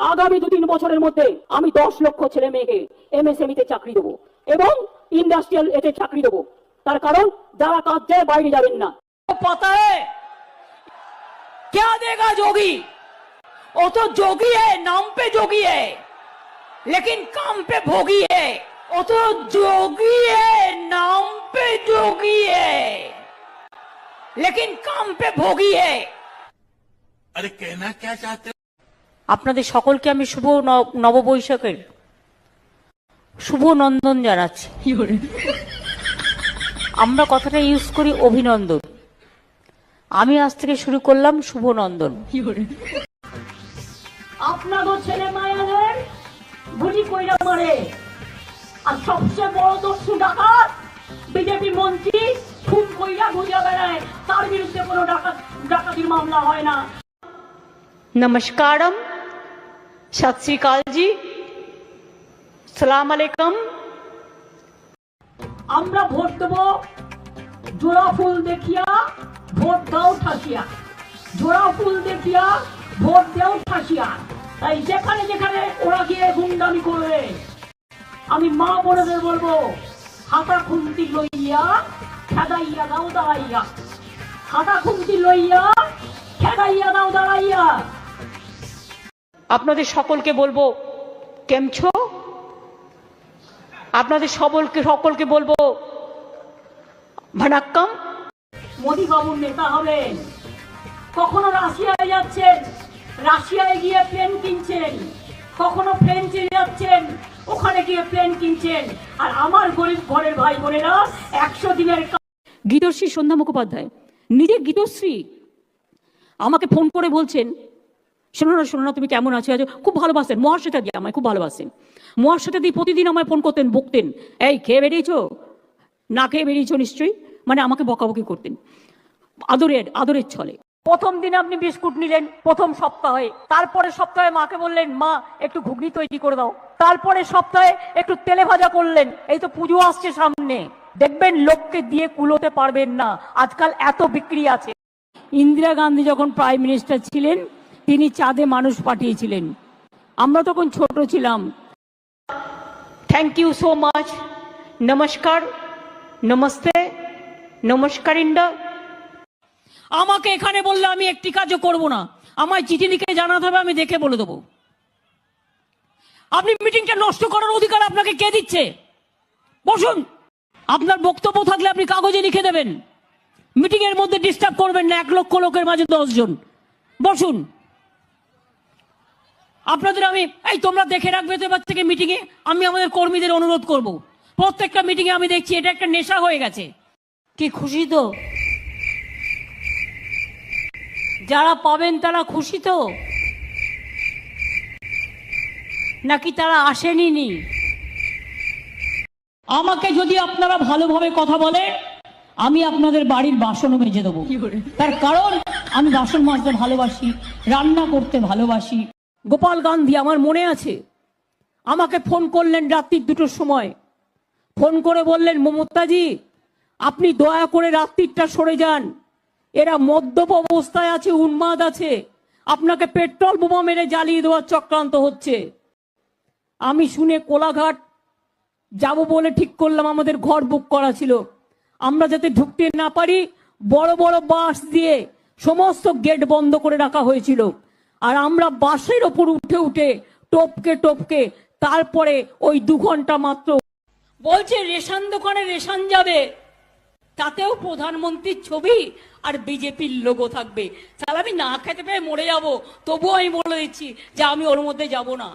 আগামী দু তিন বছরের মধ্যে আমি দশ লক্ষ ছেলে মেয়েকে এমএসএমই তে চাকরি দেবো এবং ইন্ডাস্ট্রিয়াল এতে চাকরি দেবো তার কারণ যারা কাজ যায় বাইরে যাবেন না पता है क्या देगा जोगी वो तो जोगी है नाम पे जोगी है लेकिन काम पे भोगी है वो तो जोगी है नाम पे जोगी है लेकिन काम पे भोगी है अरे कहना क्या चाहते हो আপনাদের সকলকে আমি শুভ নববৈশাখের শুভ নন্দন জানাচ্ছি। আমরা কথাটা ইউজ করি অভিনন্দন। আমি আজ থেকে শুরু করলাম শুভ নন্দন। আপনাদের ছেলে মায়েদের গুলি কইরা মারে। আর সবচেয়ে বড় দস্যু ডাকাত বিজেপি মন্ত্রী খুন কইরা ঘুরিয়া বেড়ায়। তার বিরুদ্ধে কোনো ডাকাত ডাকাতির মামলা হয় না। ਸਤਿ ਸ੍ਰੀ ਅਕਾਲ ਜੀ সালাম আলাইকুম আমরা ভোট দেব, জোড়া ফুল দেখিয়া ভোট দাও ঠাসিয়া। জোড়া ফুল দেখিয়া ভোট দেও ঠাসিয়া। তাই যেখানে যেখানে ওরা গিয়ে গুন্ডামি করবে, আমি মা বোনদের বলব হাতা খুন্তি লইয়া, খেদাইয়া দাও দাঁড়াইয়া। হাতা খুন্তি লইয়া, খেদাইয়া দাও দাঁড়াইয়া। আপনাদের সকলকে বলব কেমছো? আপনাদের সকলকে সকলকে বলব ভানাক্কাম। মোদী বাবুর নেতা হবেন। কখনো রাশিয়ায় যাচ্ছেন রাশিয়ায় গিয়ে প্লেন কিনছেন কখনো ফ্রেঞ্চে যাচ্ছেন ওখানে গিয়ে প্লেন কিনছেন। আর আমার গরিব ঘরের ভাই বোনেরা একশো দিনের গীতশ্রী সন্ধ্যা মুখোপাধ্যায় নিজে গীতশ্রী আমাকে ফোন করে বলছেন শোনো না শোনো না, তুমি কেমন আছো? আছো খুব ভালোবাসেন। মহাশ্বেতা দিয়ে আমায় খুব ভালোবাসেন। মহাশ্বেতা দিয়ে প্রতিদিন আমায় ফোন করতেন, বকতেন। এই, খেয়ে বেরিয়েছো? না খেয়ে বেরিয়েছো নিশ্চয়ই? মানে আমাকে বকাবকি করতেন। আদরের আদরের ছলে। প্রথম দিন আপনি বিস্কুট নিলেন, প্রথম সপ্তাহে। তারপরে সপ্তাহে মাকে বললেন, মা, একটু ঘুগনি তৈরি করে দাও। তারপরে সপ্তাহে একটু তেলে ভাজা করলেন। এই তো পুজো আসছে সামনে। দেখবেন লোককে দিয়ে কুলোতে পারবেন না। আজকাল এত বিক্রি আছে। ইন্দিরা গান্ধী যখন প্রাইম মিনিস্টার ছিলেন তিনি চাঁদে মানুষ পাঠিয়েছিলেন। আমরা তখন ছোট ছিলাম। থ্যাংক ইউ সো মাচ নমস্কার নমস্তে নমস্কার ইন্ডা আমাকে এখানে বললে আমি একটি কাজও করব না। আমায় চিঠি লিখে জানাতে হবে আমি দেখে বলে দেবো। আপনি মিটিংটা নষ্ট করার অধিকার আপনাকে কে দিচ্ছে? বসুন। আপনার বক্তব্য থাকলে আপনি কাগজে লিখে দেবেন। মিটিং এর মধ্যে ডিস্টার্ব করবেন না এক লক্ষ লোকের মাঝে দশজন। বসুন। আপনাদের আমি এই তোমরা দেখে রাখবে তো এবার থেকে মিটিংয়ে আমি আমাদের কর্মীদের অনুরোধ করব। প্রত্যেকটা মিটিংয়ে আমি দেখছি এটা একটা নেশা হয়ে গেছে। কি খুশি তো? যারা পাবেন তারা খুশি তো? নাকি তারা আসেনি নি? আমাকে যদি আপনারা ভালোভাবে কথা বলে আমি আপনাদের বাড়ির বাসনও মেজে দেবো। তার কারণ আমি বাসন মাজতে ভালোবাসি রান্না করতে ভালোবাসি গোপাল গান্ধী, আমার মনে আছে, আমাকে ফোন করলেন রাত্রির দুটোর সময়। ফোন করে বললেন, মমতাজি, আপনি দয়া করে রাত্রিটা সরে যান। এরা মদ্যপ অবস্থায় আছে, উন্মাদ আছে। আপনাকে পেট্রোল বোমা মেরে জ্বালিয়ে দেওয়ার চক্রান্ত হচ্ছে। আমি শুনে কোলাঘাট যাব বলে ঠিক করলাম, আমাদের ঘর বুক করা ছিল। আমরা যাতে ঢুকতে না পারি, বড় বড় বাস দিয়ে সমস্ত গেট বন্ধ করে রাখা হয়েছিল। আর আমরা বাসের ওপর উঠে উঠে টপকে টপকে তারপরে ওই দু ঘণ্টা মাত্র বলছে, রেশন দোকানে রেশন যাবে। তাতেও প্রধানমন্ত্রীর ছবি আর বিজেপির লোগো থাকবে। তাহলে আমি না খেতে পেয়ে মরে যাব, তবুও আমি বলে দিচ্ছি যে আমি ওর মধ্যে যাব না।